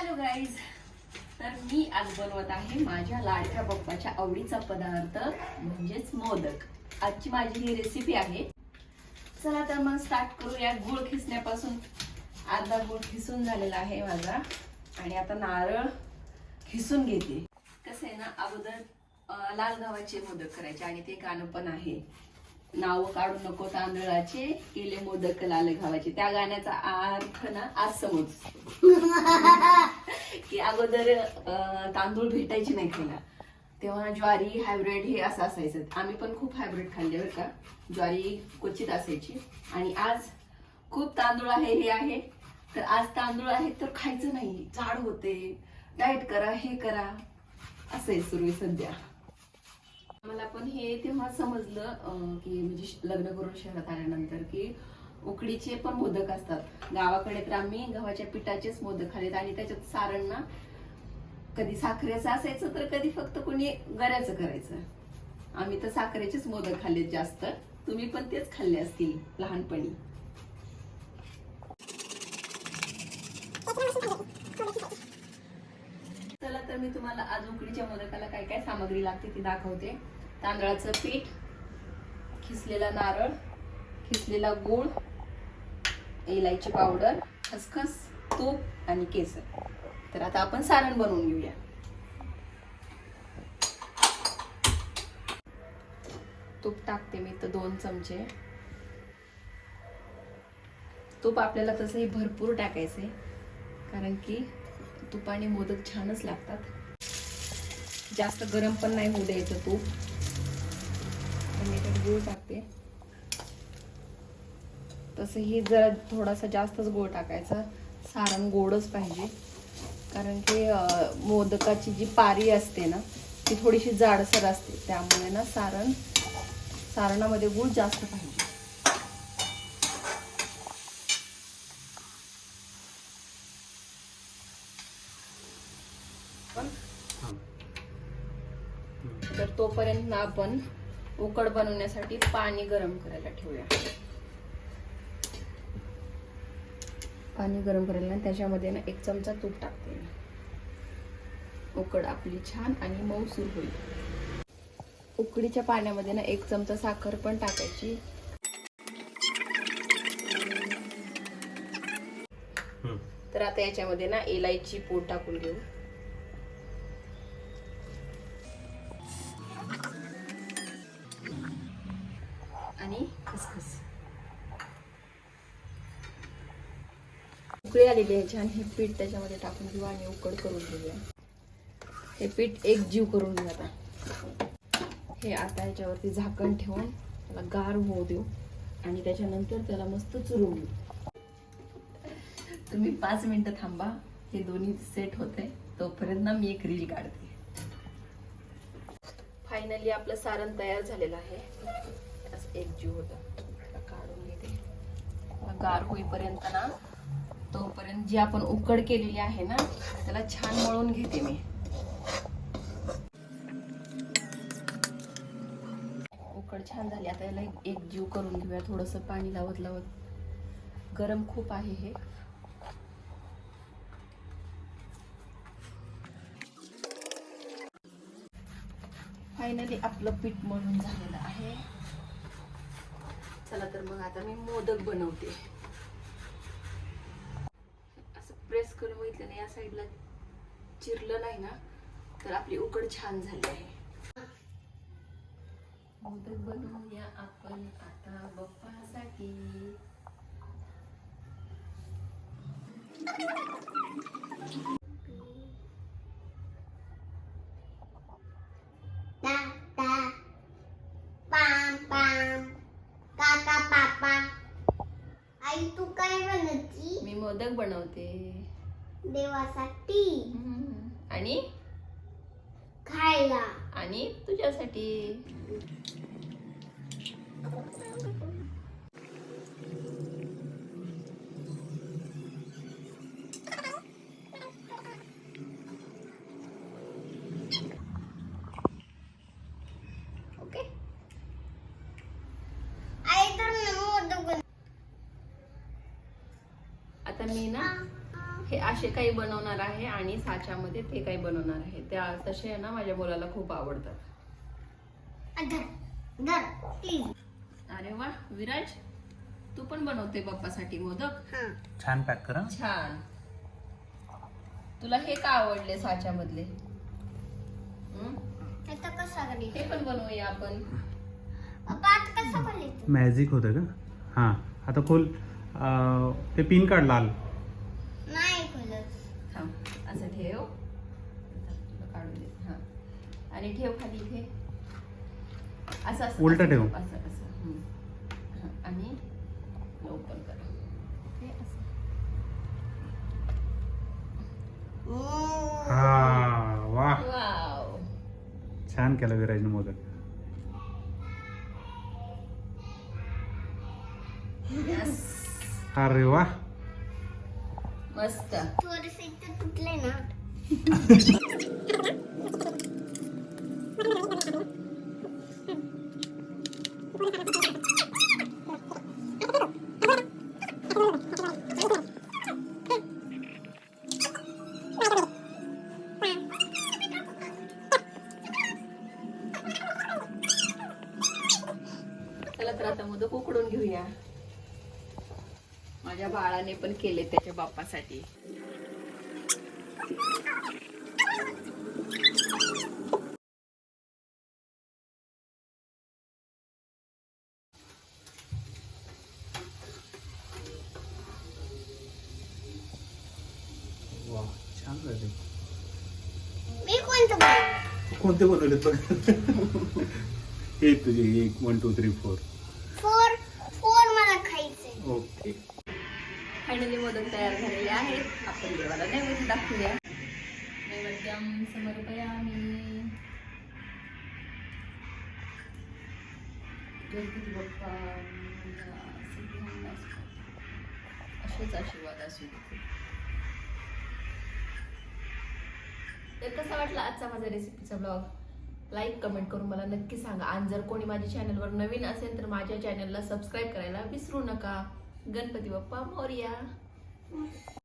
Hello guys तर मी आज बनवत आहे माझ्या लाडक्या बाप्पाच्या आवडीचा पदार्थ म्हणजेच मोदक. आजची माझी ही रेसिपी आहे. चला तर मग स्टार्ट करूया गुळ खिसण्यापासून. अर्धा गुळ खिसून झालेला आहे माझा. आणि आता नारळ खिसून घेते. कसं आहे ना अगोदर लाल गव्हाचे मोदक करायचे आणि ते गाणं पण आहे. नाव काढू नको तांदळाचे केले मोदक लाल घावायचे त्या गाण्याचा अर्थ ना आज समज. की अगोदर तांदूळ भेटायचे नाही खायला. तेव्हा ज्वारी हायब्रिड हे असं असायचं. आम्ही पण खूप हायब्रिड खाल्ले बरं का. ज्वारी क्वचित असायची. आणि आज खूप तांदूळ आहे हे आहे. तर आज तांदूळ आहे तर खायचं नाही. जाड होते. डाएट करा हे करा. असं आहे सुरू आहे सध्या. मला पण हे तेव्हा समजलं की म्हणजे लग्न करून शहरात आल्यानंतर की उकडीचे पण मोदक असतात. गावाकडे तर आम्ही गव्हाच्या पिठाचेच मोदक खालेत आणि त्याच्यात सारण ना कधी साखरेचं असायचं तर कधी फक्त कोणी गऱ्याचं करायचं. आम्ही तर साखरेचेच मोदक खाल्लेत जास्त. तुम्ही पण तेच खाल्ले असतील लहानपणी. तर मी तुम्हाला आज उकडीच्या मोदकाला काय काय सामग्री लागते ती दाखवते. तांदळाचं पीठ खिसलेला नारळ खिसलेला गूळ इलायची पावडर खसखस तूप आणि केसर. तर आता आपण सारण बनवून घेऊया. तूप टाकते मी तर दोन चमचे. तूप आपल्याला तसंही भरपूर टाकायचंय कारण की तुपाने मोदक छानच लागतात. जास्त गरम पण नाही होऊ द्यायचं तूप. तर मी गूळ टाकते. तसंही जरा थोडासा जास्तच गोड टाकायचा. सारण गोडच पाहिजे. कारण की मोदकाची जी पारी असते ना ती थोडीशी जाडसर असते. त्यामुळे ना सारण सारणामध्ये गूळ जास्त पाहिजे पण तर तोपर्यंत ना आपण उकड बनवण्यासाठी पाणी गरम करायला ठेवूया. पाणी गरम करायला त्याच्यामध्ये ना एक चमचा तूप टाकते. उकड आपली छान आणि मऊसूर होईल. उकडीच्या पाण्यामध्ये ना एक चमचा साखर पण टाकायची. तर आता याच्यामध्ये ना इलायची पूड टाकून घेऊ. उकळी आलेली आहे छान. हे पीठ त्याच्यामध्ये टाकून घेऊ आणि उकड करून घेऊया. हे पीठ एक जीव करून घेऊ आता. हे आता याच्यावरती झाकण ठेवून त्याला गार होऊ देऊ आणि त्याच्यानंतर त्याला मस्त चुरून घेऊ. तुम्ही पाच मिनटं थांबा. हे दोन्ही सेट होते तोपर्यंत ना मी एक रील काढते. फायनली आपलं सारण तयार झालेलं आहे. असं एक जीव होता. काढून घेते. गार होईपर्यंत ना तोपर्यंत जी आपण उकड केलेली आहे ना त्याला छान मळून घेते मी. उकड छान झाली. आता याला एक- जीव करून घेऊया. थोडस पाणी लावत लावत. गरम खूप आहे हे. फायनली आपलं पीठ मळून झालेलं आहे. चला तर मग आता मी मोदक बनवते असं प्रेस करून बघितलं या साईडला चिरलं नाही ना तर आपली उकड छान झाली आहे. मोदक बनवूया आपण आता बप्पासाठी. तू काय बनवती? मी मोदक बनवते. देवासाठी. आणि? खायला. आणि तुझ्यासाठी ओके आई तर मोदक बन आता मी ना हे असे काही बनवणार आहे आणि साच्यामध्ये ते काही बनवणार आहे. त्या तसे ना माझ्या मुलाला खूप आवडतात. अरे वा विराज तू पण बनवते बाप्पासाठी मोदक? हा छान पॅक करा. छान. तुला हे का आवडले साच्यामधले? हं? हे पण बनवूया आपण. मॅजिक होतं का? हां आता खोल. अं, ते पिन काढ लाल. नाही खोलत थांब असं ठेव. तुला काढून दे. हा. आणि ठेव खाली इथे. असं असं उलटं ठेव. असं असं हं. हा, आणि ओपन कर. हे असं. हा वा. वाव. छान केलं विराजनं मोदक. Yes. अरे वा मस्त थोडेसे इथे तुटले ना चला तर आता मोदक उकडून घेऊया माझ्या बाळाने पण केले त्याच्या बाप्पासाठी. वा छान झाले. मी कोणतं बनवलं? कोणते बनवले बघ हे तुझे एक one two three four four four मला खायचंय. ओके फायनली मोदक तयार झालेले आहेत. आपण देवाला नैवेद्य दाखवूया. नैवेद्यम समर्पयामी. गणपती बाप्पा. असेच आशीर्वाद असू. तर कसा वाटला आजचा माझा रेसिपीचा ब्लॉग लाईक कमेंट करून मला नक्की सांगा. आणि जर कोणी माझ्या चॅनलवर नवीन असेल तर माझ्या चॅनलला सबस्क्राईब करायला विसरू नका. गणपती बाप्पा मोरया